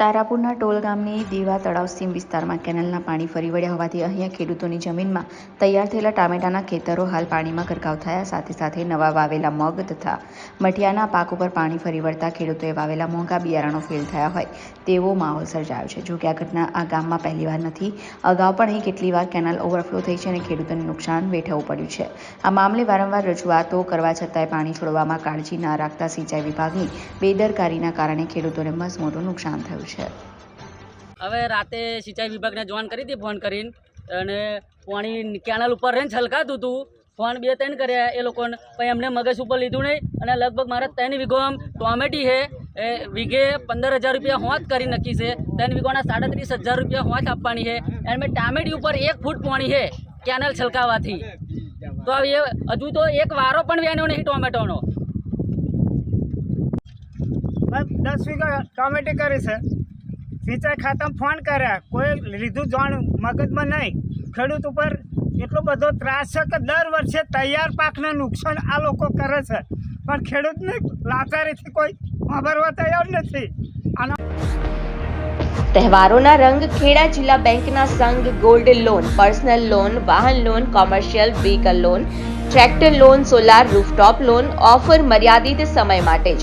તારાપુરના toll ગામની દીવા તળાવ સીમ વિસ્તારમાં કેનાલના પાણી ફરી વળ્યા હોવાથી અહીંયા ખેડૂતોની જમીનમાં તૈયાર થયેલા ટામેટાના ખેતરો હાલ પાણીમાં ગરકાવ થયા, સાથે સાથે નવા વાવેલા મગ તથા મઠિયાના પાક ઉપર પાણી ફરી વળતા ખેડૂતોએ વાવેલા મોંઘા બિયારણો ફેલ થયા હોય તેવો માહોલ સર્જાયો છે. જો કે આ ઘટના આ ગામમાં પહેલીવાર નથી, અગાઉ પણ અહીં કેટલી વાર કેનાલ ઓવરફ્લો થઈ છે અને ખેડૂતોને નુકસાન વેઠવવું પડ્યું છે. આ મામલે વારંવાર રજૂઆતો કરવા છતાંય પાણી છોડવામાં કાળજી ના રાખતા સિંચાઈ વિભાગની બેદરકારીના કારણે ખેડૂતોને મસમોટું નુકસાન થયું છે. હવે રાતે સિંચાઈ વિભાગને જોઈન કરી હતી ફોન કરીને અને પાણી કેનલ ઉપર રહીને છલકાતું હતું. ફોન બે ત્રણ કર્યા એ લોકોને. પછી એમને મગજ ઉપર લીધું નહીં અને લગભગ મારે ત્રણ વીઘો આમ ટોમેટી છે. એ વીઘે પંદર હજાર રૂપિયા હોંચ કરી નક્કી છે. ત્રણ વીઘોના સાડત્રીસ હજાર રૂપિયા હોંચ આપવાની છે. અને મેં ટામેટી ઉપર એક ફૂટ પાણી છે કેનલ છલકાવાથી. તો એ હજુ તો એક વારો પણ વ્યાન્યો નહીં ટોમેટોનો. દસ વીઘા ટોમેટી કરી છે. સિંચાઈ ખાતામાં ફોન કર્યા. કોઈ લીધું જાણ મગજમાં નહીં. ખેડૂત ઉપર એટલો બધો ત્રાસ છે કે દર વર્ષે તૈયાર પાકને નુકસાન આ લોકો કરે છે. પણ ખેડૂતને લાચારીથી કોઈ વાપરવા તૈયાર નથી. તહેવારોના રંગ ખેડા જિલ્લા બેંકના સંઘ ગોલ્ડ લોન, પર્સનલ લોન, વાહન loan, commercial vehicle loan, tractor loan, solar rooftop loan, offer મર્યાદિત સમય માટે જ.